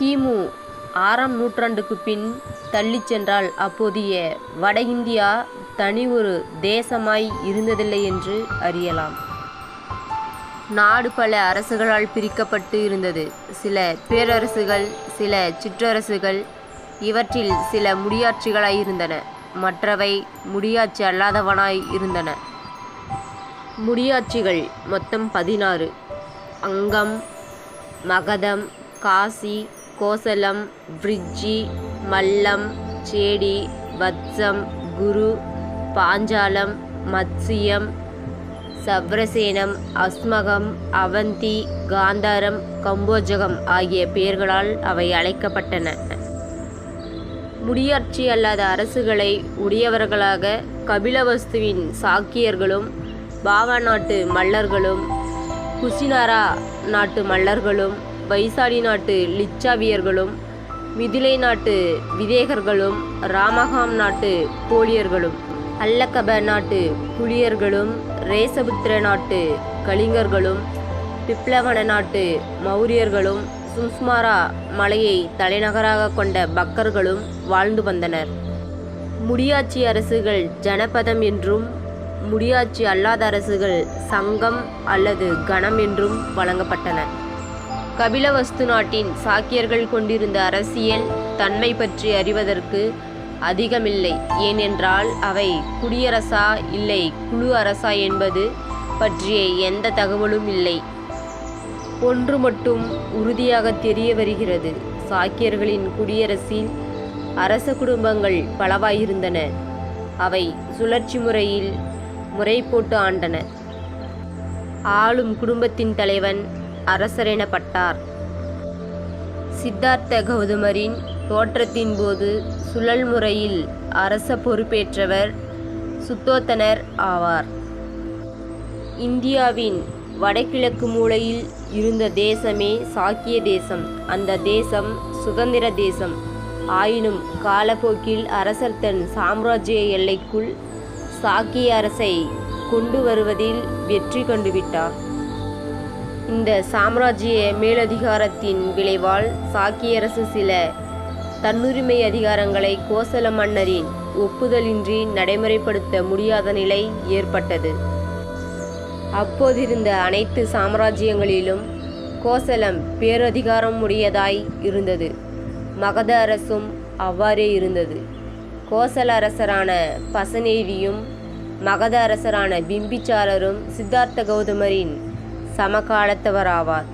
கிமு ஆறாம் நூற்றாண்டுக்கு பின் தள்ளிச் சென்றால் அப்போதைய வட இந்தியா தனி ஒரு தேசமாய் இருந்ததில்லை என்று அறியலாம். நாடு பல அரசுகளால் பிரிக்கப்பட்டு இருந்தது. சில பேரரசுகள் சில சிற்றரசுகள் இவற்றில் சில முடியாட்சிகளாய் இருந்தன. மற்றவை முடியாட்சி அல்லாதவனாய் இருந்தன. முடியாட்சிகள் மொத்தம் பதினாறு. அங்கம் மகதம் காசி கோசலம் விரிஜி மல்லம் சேடி வத்சம் குரு பாஞ்சாலம் மத்சியம் சவ்ரசேனம் அஸ்மகம் அவந்தி காந்தாரம் கம்போஜகம் ஆகிய பெயர்களால் அவை அழைக்கப்பட்டன. முடியாட்சி அல்லாத அரசுகளை உடையவர்களாக கபிலவஸ்துவின் சாக்கியர்களும் பாவா நாட்டு மல்லர்களும் குசினாரா நாட்டு மல்லர்களும் வைசாலி நாட்டு லிச்சாவியர்களும் மிதிலை நாட்டு விதேகர்களும் ராமகாம் நாட்டு கோழியர்களும் அல்லகப நாட்டு புலியர்களும் ரேசபுத்திர நாட்டு கலிங்கர்களும் பிப்ளவன நாட்டு மௌரியர்களும் சுஸ்மாரா மலையை தலைநகராகக் கொண்ட பக்கர்களும் வாழ்ந்து வந்தனர். முடியாட்சி அரசுகள் ஜனபதம் என்றும் முடியாட்சி அல்லாத அரசுகள் சங்கம் அல்லது கணம் என்றும் வழங்கப்பட்டன. கபிலவஸ்து நாட்டின் சாக்கியர்கள் கொண்டிருந்த அரசியல் தன்மை பற்றி அறிவதற்கு அதிகமில்லை. ஏனென்றால் அவை குடியரசா இல்லை குழு அரசா என்பது பற்றிய எந்த தகவலும் இல்லை. ஒன்று மட்டும் உறுதியாகத் தெரிய வருகிறது. சாக்கியர்களின் குடியரசில் அரச குடும்பங்கள் பலவாயிருந்தன. அவை சுழற்சி முறையில் முறை போட்டு ஆண்டன. ஆளும் குடும்பத்தின் தலைவன் அரசரெனப்பட்டார். சித்தார்த்த கௌதமரின் தோற்றத்தின் போது சுழல் முறையில் அரச பொறுப்பேற்றவர் சுத்தோத்தனர் ஆவார். இந்தியாவின் வடகிழக்கு மூலையில் இருந்த தேசமே சாக்கிய தேசம். அந்த தேசம் சுதந்திர தேசம். ஆயினும் காலப்போக்கில் அரசர் தன் சாம்ராஜ்ய எல்லைக்குள் சாக்கிய அரசை கொண்டு வருவதில் வெற்றி கண்டுவிட்டார். இந்த சாம்ராஜ்ய மேலதிகாரத்தின் விளைவால் சாக்கியரசு சில தன்னுரிமை அதிகாரங்களை கோசல மன்னரின் ஒப்புதலின்றி நடைமுறைப்படுத்த முடியாத நிலை ஏற்பட்டது. அப்போதிருந்த அனைத்து சாம்ராஜ்யங்களிலும் கோசலம் பேரதிகாரம் உடையதாய் இருந்தது. மகத அரசும் அவ்வாறே இருந்தது. கோசல அரசரான பசனேவியும் மகத அரசரான பிம்பிச்சாரரும் சித்தார்த்த கௌதமரின் சமகாலத்தவராவார்.